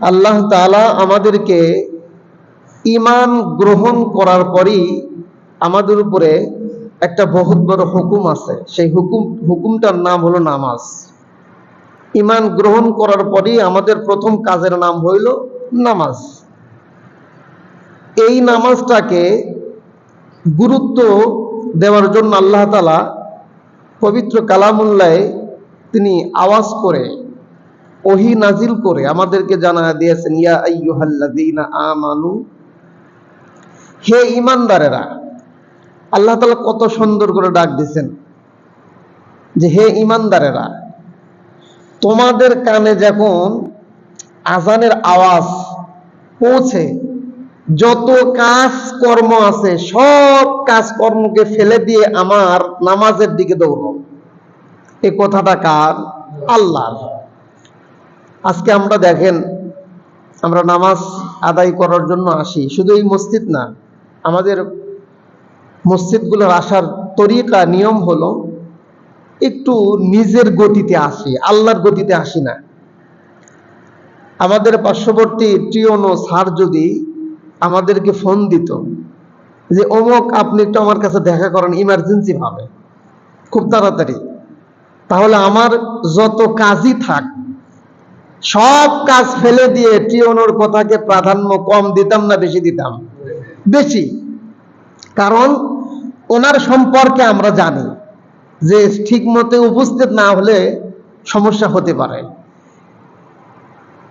আল্লাহ তাআলা আমাদেরকে ইমান গ্রহণ করার পরই আমাদের উপরে একটা বহুত বড় হুকুম আছে। সেই হুকুম, হুকুমটার নাম হলো নামাজ। ইমান গ্রহণ করার পরই আমাদের প্রথম কাজের নাম হইল নামাজ। এই নামাজটাকে গুরুত্ব দেওয়ার জন্য আল্লাহ তালা পবিত্র কালামুল্লায় তিনি আওয়াজ করে ওহি নাজিল করে আমাদেরকে জানা দিয়েছেন, ইয়া আইয়ুহাল্লাযীনা আমানু। হে ইমানদারেরা আল্লাহ তাআলা কত সুন্দর করে ডাক দিছেন যে, হে ইমানদারেরা তোমাদের কানে যখন আজানের আওয়াজ পৌঁছে, যত কাজ কর্ম আছে, সব কাজ কর্মকে ফেলে দিয়ে আমার নামাজের দিকে দৌড়ো। এই কথাটা কার? আল্লাহর। আজকে আমরা দেখেন, আমরা নামাজ আদায় করার জন্য আসি। শুধু এই মসজিদ না, আমাদের মসজিদগুলোর আসার তরিকা, নিয়ম হলো একটু নিজের গতিতে আসি, আল্লাহর গতিতে আসি না। আমাদের পার্শ্ববর্তী টিওনো স্যার যদি আমাদেরকে ফোন দিত যে, অমুক, আপনি একটু আমার কাছে দেখা করেন ইমার্জেন্সি ভাবে, খুব তাড়াতাড়ি। তাহলে আমার যত কাজই থাক সব কাজ ফেলে দিয়ে টিওনোর কথাকে প্রাধান্য কম দিতাম না বেশি দিতাম? বেশি। কারণ ওনার সম্পর্কে আমরা জানি যে ঠিক মতে উপস্থিত না হলে সমস্যা হতে পারে।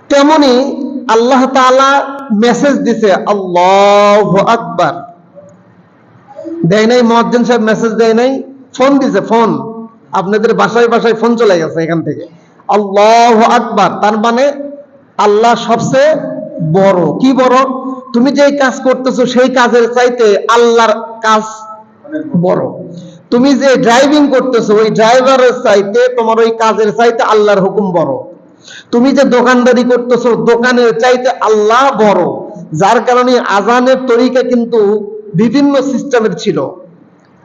তেমনি আল্লাহ তাআলা মেসেজ দিছে, আল্লাহ আকবার। দেয় নাই মহাজ্জেন সাহেব মেসেজ দেয় নাই, ফোন দিছে, ফোন। আপনাদের বাসায় বাসায় ফোন চলে গেছে এখান থেকে। আল্লাহ আকবার। তার মানে আল্লাহ সবচেয়ে বড়। কি বড়? তুমি যে কাজ করতেছো সেই কাজের চাইতে আল্লাহর কাজ বড়। তুমি যে ড্রাইভিং করতেছো ওই ড্রাইভারের চাইতে তোমার ওই কাজের চাইতে আল্লাহর হুকুম বড়। তুমি যে দোকানদারি করতেছো দোকানের চাইতে আল্লাহ বড়। যার কারণে আজানের তরিকা কিন্তু বিভিন্ন সিস্টেমের ছিল।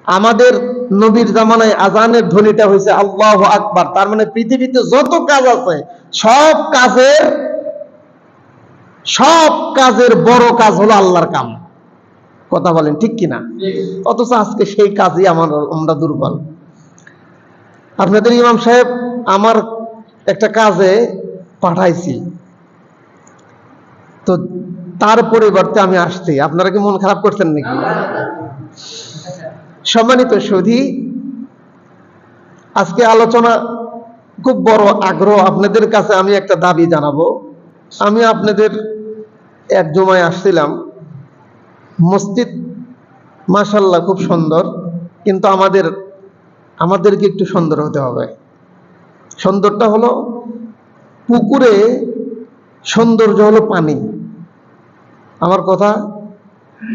আমাদের নবীর জামানায় আজানের ধ্বনিটা হয়েছে আল্লাহ আকবার। তার মানে পৃথিবীতে যত কাজ আছে, সব কাজের সব কাজের বড় কাজ হলো আল্লাহর কাম। কথা বলেন ঠিক কিনা? অথচ আজকে সেই কাজই আমার, আমরা দুর্বল। আপনাদের ইমাম সাহেব, আমার একটা কাজে পাঠাইছি। তো তার পরিবর্তে আমি আসছি। আপনারা কি মন খারাপ করছেন নাকি? সম্মানিত সুধী, আজকে আলোচনা খুব বড় আগ্রহ আপনাদের কাছে আমি একটা দাবি জানাব। আমি আপনাদের এক জমায় আসছিলাম। মসজিদ মাশাল্লাহ খুব সুন্দর, কিন্তু আমাদের, আমাদেরকে একটু সুন্দর হতে হবে। সুন্দরটা হলো পুকুরে সৌন্দর্য হলো পানি। আমার কথা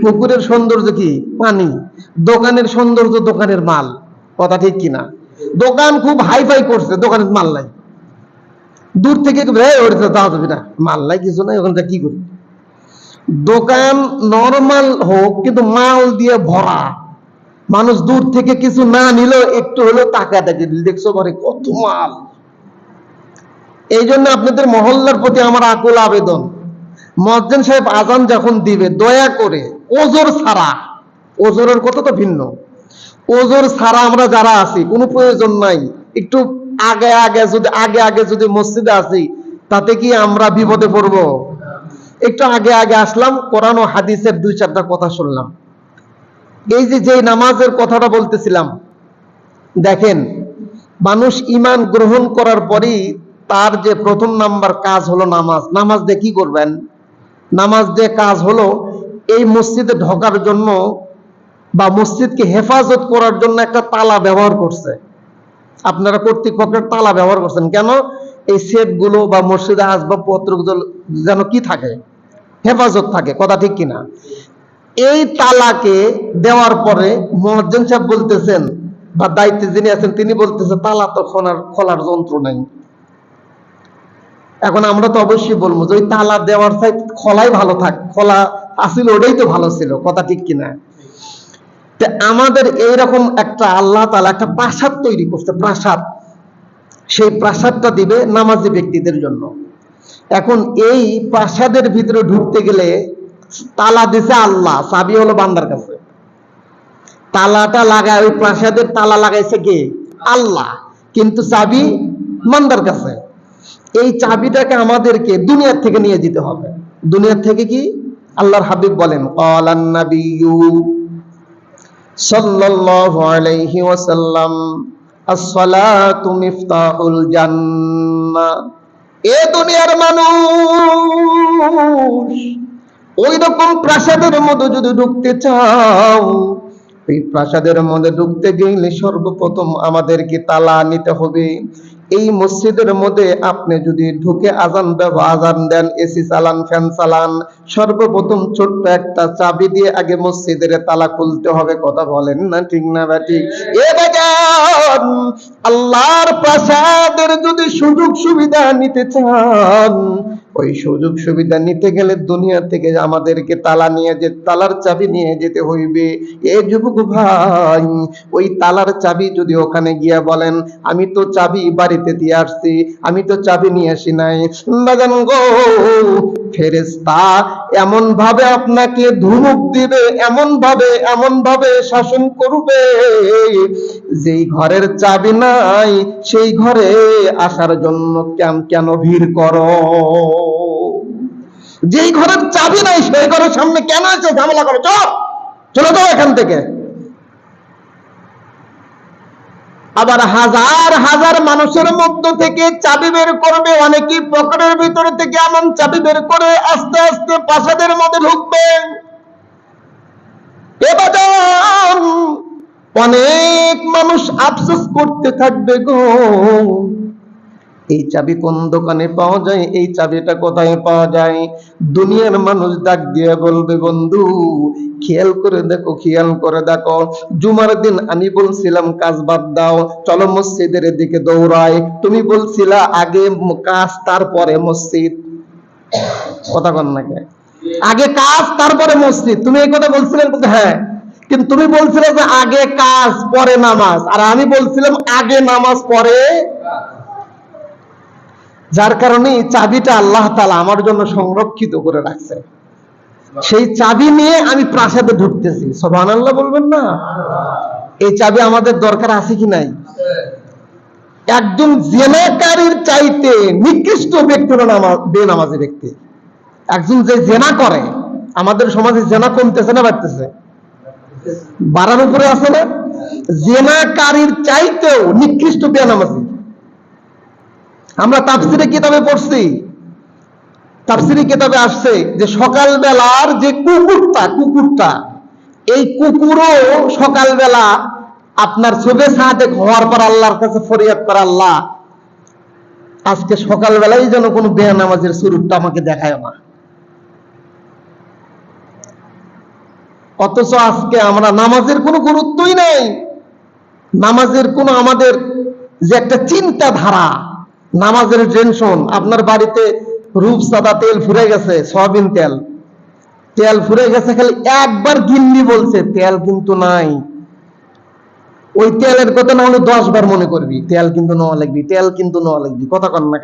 পুকুরের সৌন্দর্য কি? পানি। দোকানের সৌন্দর্য দোকানের মাল। কথা ঠিক কিনা? দোকান খুব হাইফাই করছে দোকানের মাল নাই। দূর থেকে একটু "এই, ওরে তো দাও যাবে না মাল নাই কিছু নাই ওখানটা কি করি? দোকান নরমাল হোক কিন্তু মাল দিয়ে ভরা। মানুষ দূর থেকে কিছু না নিলেও একটু হলেও টাকা দেখে দেখছ ঘরে কত মাল? এই জন্য আপনাদের মহল্লার প্রতি আমার আকুল আবেদন। মজ্জেন সাহেব আজান যখন দিবে, দয়া করে, ওজোর ছাড়া, ওজোরের কথা তো ভিন্ন। ওজোর ছাড়া আমরা যারা আছি, কোনো প্রয়োজন নাই। একটু আগে আগে, যদি, আগে আগে যদি মসজিদে আসি, তাতে কি আমরা বিপদে পড়ব? একটু আগে আগে আসলাম, কোরআন ও হাদিসের দুই চারটা কথা শুনলাম। এই যে যে নামাজের কথাটা বলতেছিলাম, দেখেন, মানুষ ইমান গ্রহণ করার পরই তার যে প্রথম নাম্বার কাজ হলো নামাজ। নামাজ দিয়ে কি করবেন? নামাজ দিয়ে কাজ হলো, এই মসজিদে ঢোকার জন্য বা মসজিদকে হেফাজত করার জন্য একটা তালা ব্যবহার করছে। আপনারা কর্তৃপক্ষের তালা ব্যবহার করছেন। কেন? এই সেটগুলো বা মসজিদে আসবাবপত্র যেন কি থাকে? হেফাজত থাকে। কথা ঠিক কিনা? এই তালাকে দেওয়ার পরে মহাজ্জেন সাহেব বলতেছেন, বা দায়িত্বে যিনি আছেন, তিনি বলতেছেন তালা তো খোলার খোলার যন্ত্র নাই। এখন আমরা তো অবশ্যই বলব যে ওই তালা দেওয়ার চাই খোলাই ভালো থাক, খোলা আসিল ওটাই তো ভালো ছিল, কথা ঠিক কিনা? আমাদের এইরকম একটা আল্লাহ তালা একটা প্রাসাদ তৈরি করছে, প্রাসাদ। সেই প্রাসাদটা দিবে নামাজি ব্যক্তিদের জন্য। এখন এই প্রাসাদের ভিতরে ঢুকতে গেলে তালা দিছে আল্লাহ চাবি হলো বান্দার কাছে। তালাটা লাগায়, ওই প্রাসাদের তালা লাগাইছে কে? আল্লাহ। কিন্তু চাবি মান্দার কাছে। এই চাবিটাকে আমাদেরকে দুনিয়ার থেকে নিয়ে যেতে হবে। দুনিয়ার থেকে কি? আল্লাহর হাবিব বলেন, ক্বালান নাবিয়্যু সাল্লাল্লাহু এ দুনিয়ার মানুষ, ওই রকম প্রাসাদের মধ্যে যদি ঢুকতে চাও এই প্রাসাদের মধ্যে ঢুকতে গেলে সর্বপ্রথম আমাদেরকে তালা নিতে হবে। এই মসজিদের মধ্যে আপনি যদি ঢুকে আজান আজান দেন, এসি চালান, ফ্যান চালান, সর্বপ্রথম ছোট্ট একটা চাবি দিয়ে আগে মসজিদের তালা খুলতে হবে, কথা বলেন না, ঠিক না বা ঠিক? এ আল্লাহর প্রাসাদের যদি সুযোগ সুবিধা নিতে চান, ওই সুযোগ সুবিধা নিতে গেলে দুনিয়া থেকে আমাদেরকে তালা নিয়ে যে, তালার চাবি নিয়ে যেতে হইবে। এ যুবক ভাই, ওই তালার চাবি যদি ওখানে গিয়া বলেন, আমি তো চাবি বাড়িতে দিয়ে আসছি। আমি তো চাবি নিয়ে আসি নাই। বাজান গো ফেরেস্তা এমন ভাবে আপনাকে ধুমুক দিবে এমন ভাবে এমন ভাবে শাসন করবে। যেই ঘরের চাবি নাই, সেই ঘরে আসার জন্য কেন কেন ভিড় করো? যেই ঘরের চাবি নাই, সেই ঘরের সামনে কেন আছে ঝামেলা করো? চল, চলে যাও এখান থেকে। আবার হাজার হাজার মানুষের মধ্য থেকে চাবি বের করবে, অনেকেই পকেটের ভিতরে থেকে এমন চাবি বের করে আস্তে আস্তে প্রাসাদের মধ্যে ঢুকবে। অনেক মানুষ আফসোস করতে থাকবে গো। এই চাবি কোন দোকানে পাওয়া যায়? এই চাবিটা কোথায় পাওয়া যায়? দুনিয়ার মানুষ ডাক দিয়ে বলবে, বন্ধু খেয়াল করে দেখো, খেয়াল করে দেখো। জুমার দিন আমি বলছিলাম, কাজ বাদ দাও, চলো মসজিদের দিকে দৌড়াই। তুমি বলছিলা আগে কাজ, তারপরে মসজিদ। কথা কন নাকি আগে কাজ, তারপরে মসজিদ। তুমি এই কথা বলছিলে বলতে হ্যাঁ। কিন্তু তুমি বলছিলে যে আগে কাজ, পরে নামাজ। আর আমি বলছিলাম আগে নামাজ, পরে যার কারণে চাবিটা আল্লাহ তালা আমার জন্য সংরক্ষিত করে রাখছে। সেই চাবি নিয়ে আমি প্রাসাদে ঢুকতেছি। সোভান আল্লাহ বলবেন না? এই চাবি আমাদের দরকার আছে কি নাই? একজন জেনাকারীর চাইতে নিকৃষ্ট ব্যক্তি বেনামাজি ব্যক্তি। একজন যে জেনা করে, আমাদের সমাজে জেনা কমতেছে না বাড়তেছে? বাড়ার উপরে আছে না? জেনাকারীর চাইতেও নিকৃষ্ট বেনামাজি। আমরা তাফসিরে কিতাবে পড়ছি তাফসিরি কিতাবে আসছে যে সকালবেলার যে কুকুরটা কুকুরটা, এই কুকুরও সকালবেলা আপনার চোখে সাথে হওয়ার পর আল্লাহর কাছে ফরিয়াদ করে, আল্লাহ, আজকে সকালবেলায় যেন কোনো বেনামাজের স্বরূপটা আমাকে দেখায় না। অথচ আজকে আমরা নামাজের কোনো গুরুত্বই নাই। নামাজের কোনো আমাদের যে একটা চিন্তাধারা, নামাজের টেনশন, আপনার বাড়িতে রূপসাদা তেল ফুরে গেছে সয়াবিন তেল। তেল ফুরে গেছে খালি একবার গিন্নি বলছে তেল কিন্তু নাই। ওই তেলের কথা না হলে দশ বার মনে করবি তেল কিন্তু নেওয়া লাগবি তেল কিন্তু নেওয়া লাগবি। কথা কন না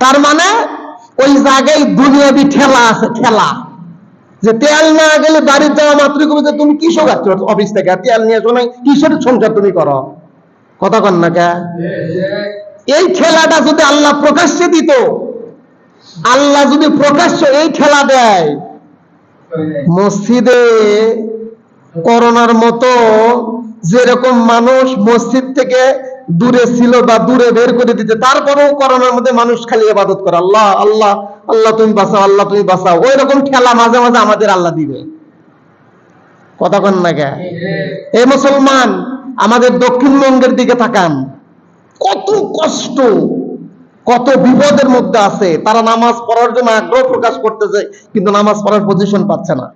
তার মানে ওই জায়গায় দুনিয়াবি ঠেলা আছে ঠেলা। যে তেল না গেলে বাড়ি যাওয়া মাত্র কবি যে তুমি কিসব আসছো অফিস থেকে তেল নিয়ে আসো নাই কিসের সংসার তুমি করো? কথা কন না কে? এই ঠেলাটা যদি আল্লাহ প্রকাশ্যে দিত আল্লাহ যদি প্রকাশ্য এই খেলা দেয়, মসজিদে করোনার মতো যেরকম মানুষ মসজিদ থেকে দূরে ছিল বা দূরে বের করে দিতে, তারপরেও করোনার মধ্যে মানুষ খালি ইবাদত করে। আল্লাহ আল্লাহ আল্লাহ তুমি বাঁচাও, আল্লাহ তুমি বাঁচাও। ওই রকম খেলা মাঝে মাঝে আমাদের আল্লাহ দিবে। কথা কন না কে? এই মুসলমান, আমাদের দক্ষিণবঙ্গের দিকে তাকান। কত কষ্ট। কত বিপদের মধ্যে আছে, তারা নামাজ পড়ার জন্য আগ্রহ প্রকাশ করতেছে, কিন্তু নামাজ পড়ার পজিশন পাচ্ছে না।